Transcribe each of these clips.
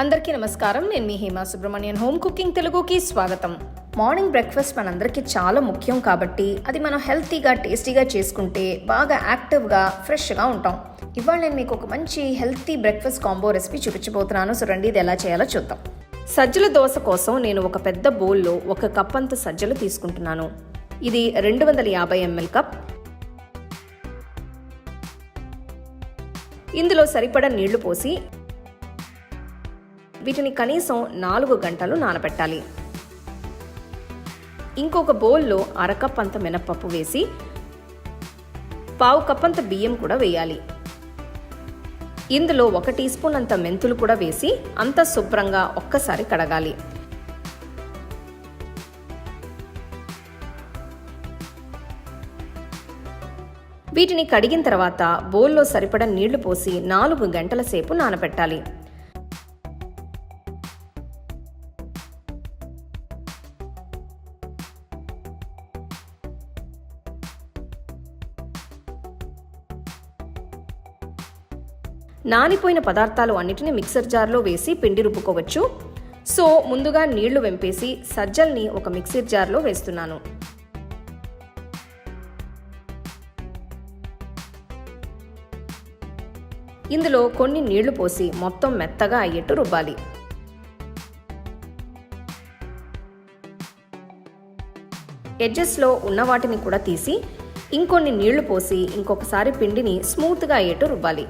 అందరికీ నమస్కారం. నేను మీ హేమా సుబ్రహ్మణ్యన్. హోమ్ కుకింగ్ తెలుగుకి స్వాగతం. మార్నింగ్ బ్రేక్ఫాస్ట్ మనందరికీ చాలా ముఖ్యం కాబట్టి అది మనం హెల్తీగా టేస్టీగా చేసుకుంటే బాగా యాక్టివ్గా ఫ్రెష్గా ఉంటాం. ఇవాళ నేను మీకు ఒక మంచి హెల్తీ బ్రేక్ఫాస్ట్ కాంబో రెసిపీ చూపించబోతున్నాను. సో రండి ఇది ఎలా చేయాలో చూద్దాం. సజ్జల దోశ కోసం నేను ఒక పెద్ద బౌల్లో ఒక కప్ అంత సజ్జలు తీసుకుంటున్నాను. ఇది రెండు వందల యాభై ఎంఎల్ కప్. ఇందులో సరిపడా నీళ్ళు పోసి వీటిని కనీసం నాలుగు గంటలు నానబెట్టాలి. ఇంకొక బౌల్లో అరకప్ అంత మినప్పప్పు వేసి పావు కప్ అంత బియ్యం కూడా వేయాలి. ఇందులో ఒక టీ స్పూన్ అంత మెంతులు కూడా వేసి అంత శుభ్రంగా ఒక్కసారి కడగాలి. వీటిని కడిగిన తర్వాత బౌల్లో సరిపడ నీళ్ళు పోసి నాలుగు గంటల సేపు నానబెట్టాలి. నానిపోయిన పదార్థాలు అన్నిటిని మిక్సర్ జార్లో వేసి పిండి రుబ్బుకోవచ్చు. సో ముందుగా నీళ్ళు వెంపేసి సజ్జల్ని ఒక మిక్సీ జార్లో వేస్తున్నాను. ఇందులో కొన్ని నీళ్ళు పోసి మొత్తం మెత్తగా అయ్యేట్టు రుబ్బాలి. ఎడ్జెస్లో ఉన్న వాటిని కూడా తీసి ఇంకొన్ని నీళ్ళు పోసి ఇంకొకసారి పిండిని స్మూత్గా అయ్యేట్టు రుబ్బాలి.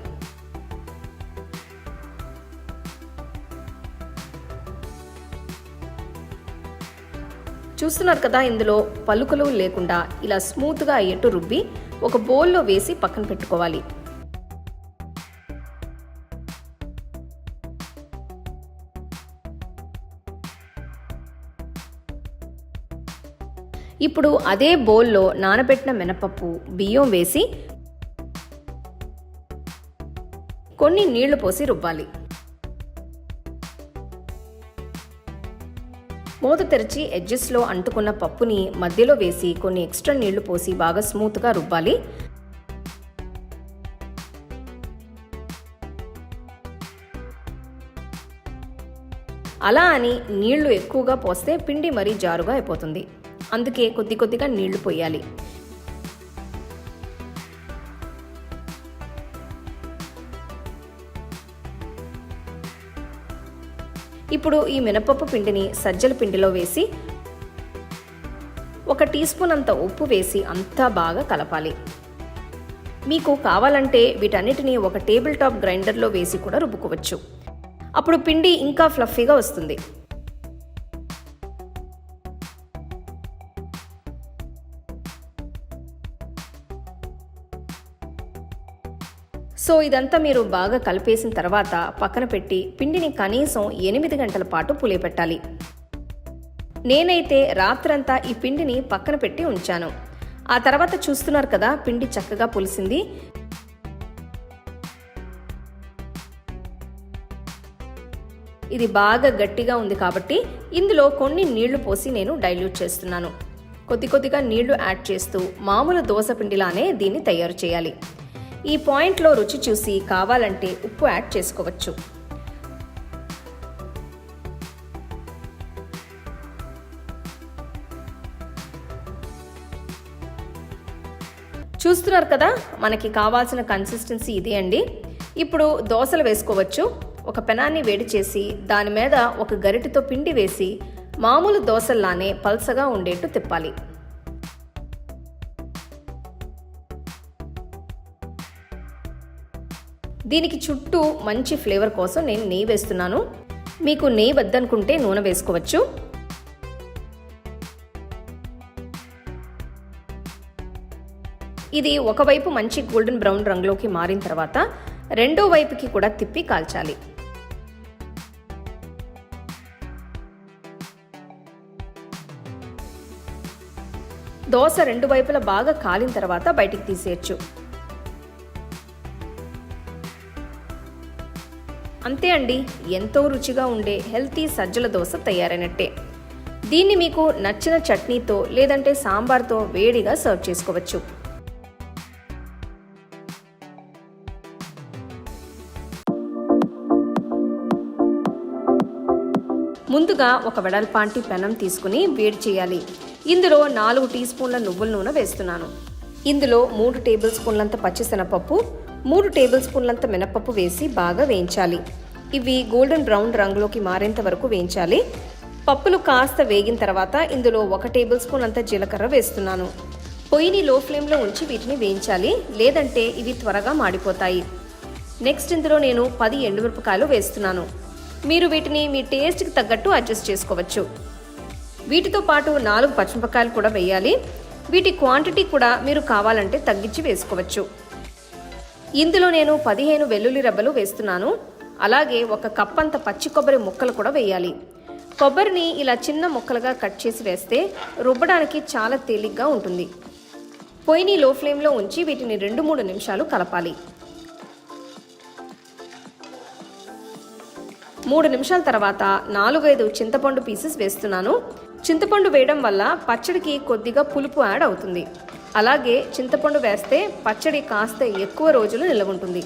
చూస్తున్నారు కదా ఇందులో పలుకులు లేకుండా ఇలా స్మూత్గా అయ్యేట్టు రుబ్బి ఒక బౌల్లో వేసి పక్కన పెట్టుకోవాలి. ఇప్పుడు అదే బౌల్లో నానబెట్టిన మినపప్పు బియ్యం వేసి కొన్ని నీళ్ళు పోసి రుబ్బాలి. మూత తెరిచి ఎడ్జెస్లో అంటుకున్న పప్పుని మధ్యలో వేసి కొన్ని ఎక్స్ట్రా నీళ్ళు పోసి బాగా స్మూత్గా రుబ్బాలి. అలా అని నీళ్ళు ఎక్కువగా పోస్తే పిండి మరీ జారుగా అయిపోతుంది. అందుకే కొద్ది కొద్దిగా నీళ్ళు పోయాలి. ఇప్పుడు ఈ మినపప్పు పిండిని సజ్జల పిండిలో వేసి ఒక టీ స్పూన్ అంత ఉప్పు వేసి అంతా బాగా కలపాలి. మీకు కావాలంటే వీటన్నిటిని ఒక టేబుల్ టాప్ గ్రైండర్లో వేసి కూడా రుబ్బుకోవచ్చు. అప్పుడు పిండి ఇంకా ఫ్లఫీగా వస్తుంది. సో ఇదంతా మీరు బాగా కలిపేసిన తర్వాత పక్కన పెట్టి పిండిని కనీసం ఎనిమిది గంటల పాటు పులియపెట్టాలి నేనైతే రాత్రంతా ఈ పిండిని పక్కన పెట్టి ఉంచాను. ఆ తర్వాత చూస్తున్నారు కదా పిండి చక్కగా పులిసింది. ఇది బాగా గట్టిగా ఉంది కాబట్టి ఇందులో కొన్ని నీళ్ళు పోసి నేను డైల్యూట్ చేస్తున్నాను. కొద్ది కొద్దిగా నీళ్ళు యాడ్ చేస్తూ మామూలు దోశ పిండిలానే దీన్ని తయారు చేయాలి. ఈ పాయింట్లో రుచి చూసి కావాలంటే ఉప్పు యాడ్ చేసుకోవచ్చు. చూస్తున్నారు కదా మనకి కావాల్సిన కన్సిస్టెన్సీ ఇదే అండి. ఇప్పుడు దోశలు వేసుకోవచ్చు. ఒక పెనాన్ని వేడి చేసి దాని మీద ఒక గరిటెతో పిండి వేసి మామూలు దోశల్లానే పల్సగా ఉండేట్టు తిప్పాలి. దీనికి చుట్టూ మంచి ఫ్లేవర్ కోసం నేను నెయ్యి వేస్తున్నాను. మీకు నెయ్యి వద్దనుకుంటే నూనె వేసుకోవచ్చు. ఇది ఒకవైపు మంచి గోల్డెన్ బ్రౌన్ రంగులోకి మారిన తర్వాత రెండో వైపుకి కూడా తిప్పి కాల్చాలి. దోశ రెండు వైపులా బాగా కాలిన తర్వాత బయటికి తీసేయచ్చు. అంతే అండి. ఎంతో రుచిగా ఉండే హెల్తీ సజ్జల దోశ తయారైనట్టే. దీన్ని మీకు నచ్చిన చట్నీతో లేదంటే సాంబార్తో వేడిగా సర్వ్ చేసుకోవచ్చు. ముందుగా ఒక వెడల్పాంటి పెనం తీసుకుని వేడి చేయాలి. ఇందులో నాలుగు టీ స్పూన్ల నువ్వుల నూనె వేస్తున్నాను. ఇందులో మూడు టేబుల్ స్పూన్లంత పచ్చిశనగపప్పు మూడు టేబుల్ స్పూన్లంత మినపప్పు వేసి బాగా వేయించాలి. ఇవి గోల్డెన్ బ్రౌన్ రంగులోకి మారేంత వరకు వేయించాలి. పప్పులు కాస్త వేగిన తర్వాత ఇందులో ఒక టేబుల్ స్పూన్ అంత జీలకర్ర వేస్తున్నాను. పొయ్యిని లో ఫ్లేమ్లో ఉంచి వీటిని వేయించాలి. లేదంటే ఇవి త్వరగా మాడిపోతాయి. నెక్స్ట్ ఇందులో నేను పది ఎండుమిరపకాయలు వేస్తున్నాను. మీరు వీటిని మీ టేస్ట్కి తగ్గట్టు అడ్జస్ట్ చేసుకోవచ్చు. వీటితో పాటు నాలుగు పచ్చిమిరపకాయలు కూడా వేయాలి. వీటి క్వాంటిటీ కూడా మీరు కావాలంటే తగ్గించి వేసుకోవచ్చు. ఇందులో నేను పదిహేను వెల్లుల్లి రెబ్బలు వేస్తున్నాను. అలాగే ఒక కప్పంత పచ్చి కొబ్బరి ముక్కలు కూడా వేయాలి. కొబ్బరిని ఇలా చిన్న ముక్కలుగా కట్ చేసి వేస్తే రుబ్బడానికి చాలా తేలిగ్గా ఉంటుంది. పొయ్యిని లో ఫ్లేమ్లో ఉంచి వీటిని రెండు మూడు నిమిషాలు కలపాలి. మూడు నిమిషాల తర్వాత నాలుగైదు చింతపండు పీసెస్ వేస్తున్నాను. చింతపండు వేయడం వల్ల పచ్చడికి కొద్దిగా పులుపు యాడ్ అవుతుంది. అలాగే చింతపండు వేస్తే పచ్చడి కాస్త ఎక్కువ రోజులు నిల్వ ఉంటుంది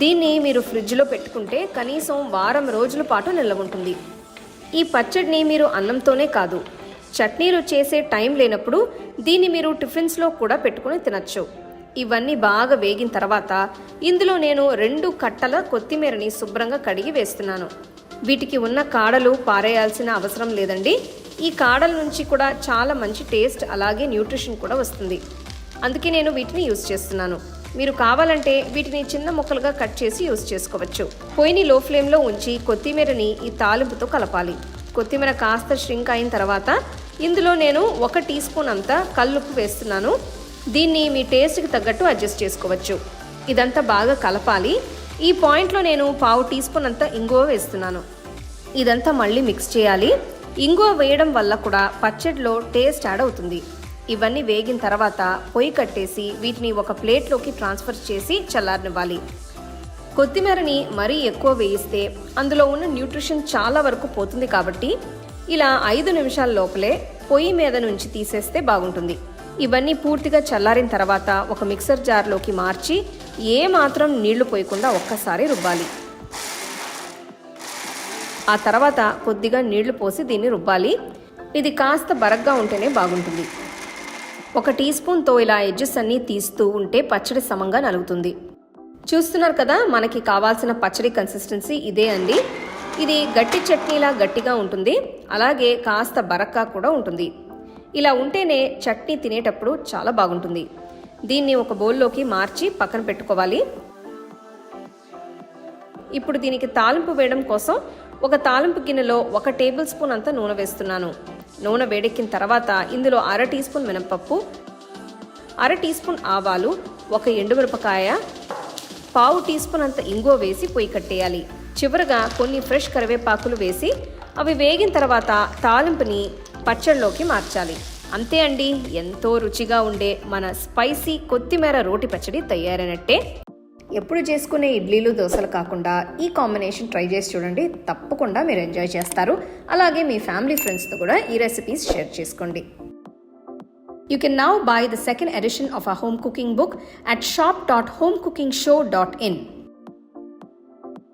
దీన్ని మీరు ఫ్రిడ్జ్లో పెట్టుకుంటే కనీసం వారం రోజుల పాటు నిల్వ ఉంటుంది ఈ పచ్చడిని మీరు అన్నంతోనే కాదు చట్నీలు చేసే టైం లేనప్పుడు దీన్ని మీరు టిఫిన్స్లో కూడా పెట్టుకుని తినచ్చు. ఇవన్నీ బాగా వేగిన తర్వాత ఇందులో నేను రెండు కట్టల కొత్తిమీరని శుభ్రంగా కడిగి వేస్తున్నాను. వీటికి ఉన్న కాడలు పారేయాల్సిన అవసరం లేదండి. ఈ కాడల నుంచి కూడా చాలా మంచి టేస్ట్ అలాగే న్యూట్రిషన్ కూడా వస్తుంది. అందుకే నేను వీటిని యూస్ చేస్తున్నాను. మీరు కావాలంటే వీటిని చిన్న ముక్కలుగా కట్ చేసి యూస్ చేసుకోవచ్చు. పొయ్యిని లో ఫ్లేమ్లో ఉంచి కొత్తిమీరని ఈ తాలింపుతో కలపాలి. కొత్తిమీర కాస్త ష్రింక్ అయిన తర్వాత ఇందులో నేను ఒక టీ స్పూన్ అంతా కల్లుప్పు వేస్తున్నాను. దీన్ని మీ టేస్ట్కి తగ్గట్టు అడ్జస్ట్ చేసుకోవచ్చు. ఇదంతా బాగా కలపాలి. ఈ పాయింట్లో నేను పావు టీ స్పూన్ అంతా ఇంగువ వేస్తున్నాను. ఇదంతా మళ్ళీ మిక్స్ చేయాలి. ఇంగువ వేయడం వల్ల కూడా పచ్చడిలో టేస్ట్ యాడ్ అవుతుంది. ఇవన్నీ వేగిన తర్వాత పొయ్యి కట్టేసి వీటిని ఒక ప్లేట్లోకి ట్రాన్స్ఫర్ చేసి చల్లారనివ్వాలి. కొత్తిమీరని మరీ ఎక్కువ వేయిస్తే అందులో ఉన్న న్యూట్రిషన్ చాలా వరకు పోతుంది కాబట్టి ఇలా ఐదు నిమిషాల లోపలే పొయ్యి మీద నుంచి తీసేస్తే బాగుంటుంది. ఇవన్నీ పూర్తిగా చల్లారిన తర్వాత ఒక మిక్సర్ జార్లోకి మార్చి ఏ మాత్రం నీళ్ళు పోయకుండా ఒక్కసారి రుబ్బాలి. ఆ తర్వాత కొద్దిగా నీళ్ళు పోసి దీన్ని రుబ్బాలి. ఇది కాస్త బరగ్గా ఉంటేనే బాగుంటుంది. ఒక టీ స్పూన్తో ఇలా ఎడ్జెస్ అన్నీ తీస్తూ ఉంటే పచ్చడి సమంగా నలుగుతుంది. చూస్తున్నారు కదా మనకి కావాల్సిన పచ్చడి కన్సిస్టెన్సీ ఇదే అండి. ఇది గట్టి చట్నీలా గట్టిగా ఉంటుంది. అలాగే కాస్త బరక్కా కూడా ఉంటుంది. ఇలా ఉంటేనే చట్నీ తినేటప్పుడు చాలా బాగుంటుంది. దీన్ని ఒక బౌల్లోకి మార్చి పక్కన పెట్టుకోవాలి. ఇప్పుడు దీనికి తాలింపు వేయడం కోసం ఒక తాలింపు గిన్నెలో ఒక టేబుల్ స్పూన్ అంత నూనె వేస్తున్నాను. నూనె వేడెక్కిన తర్వాత ఇందులో అర టీ స్పూన్ మినపప్పు అర టీ స్పూన్ ఆవాలు ఒక ఎండుమిరపకాయ పావు టీ స్పూన్ అంత ఇంగువ వేసి పొయ్యి కట్టేయాలి. చివరగా కొన్ని ఫ్రెష్ కరివేపాకులు వేసి అవి వేగిన తర్వాత తాలింపుని పచ్చడిలోకి మార్చాలి. అంతే అండి ఎంతో రుచిగా ఉండే మన స్పైసీ కొత్తిమీర రోటి పచ్చడి తయారైనట్టే. ఎప్పుడు చేసుకునే ఇడ్లీలు దోశలు కాకుండా ఈ కాంబినేషన్ ట్రై చేసి చూడండి. తప్పకుండా మీరు ఎంజాయ్ చేస్తారు. అలాగే మీ ఫ్యామిలీ ఫ్రెండ్స్తో కూడా ఈ రెసిపీస్ షేర్ చేసుకోండి. You can now buy the second edition of our home cooking book at shop.homecookingshow.in.